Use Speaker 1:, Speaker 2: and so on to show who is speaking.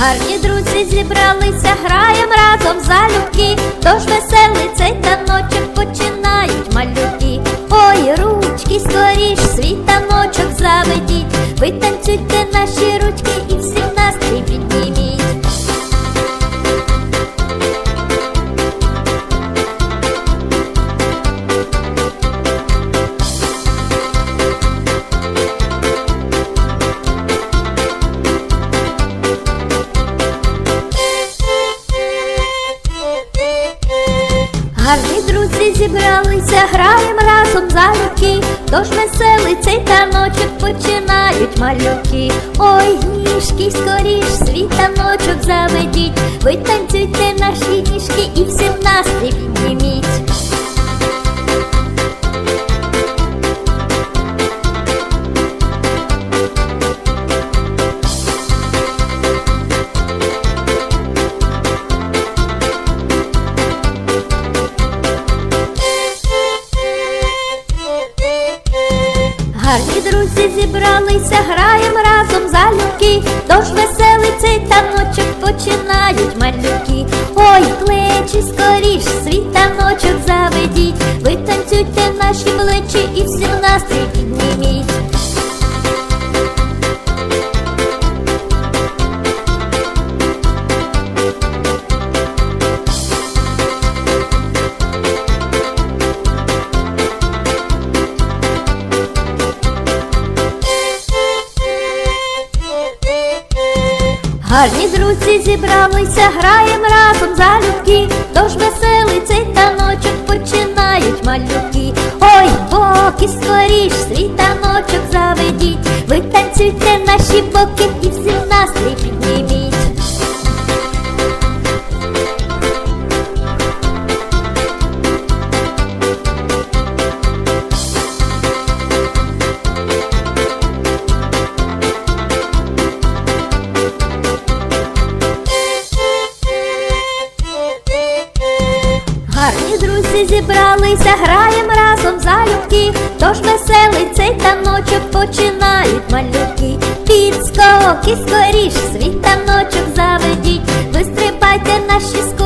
Speaker 1: гарні друзі зібралися, граємо разом залюбки, тож весело. Гарні друзі зібралися, граєм разом залюбки, тож веселий цей таночок починають малюки. Ой, ніжки, скоріш, свій таночок заведіть, ви танцюйте наші ніжки і всім настрій підніміть. Гарні друзі зібралися, граєм разом залюбки, тож веселий цей таночок починають малюки. Ой, плечі, скоріш, свій таночок заведіть, ви танцюйте наші плечі Гарні друзі зібралися, граєм разом залюбки, тож веселий цей таночок починають малюки. Ой, боки, скоріш, свій таночок заведіть, ви танцюйте наші боки і всім настрій підніміть. Друзі зібралися, граєм разом залюбки, тож веселий цей таночок починають малюки. Підскоки, скоріш, свій таночок заведіть, вистрибайте наші скоки.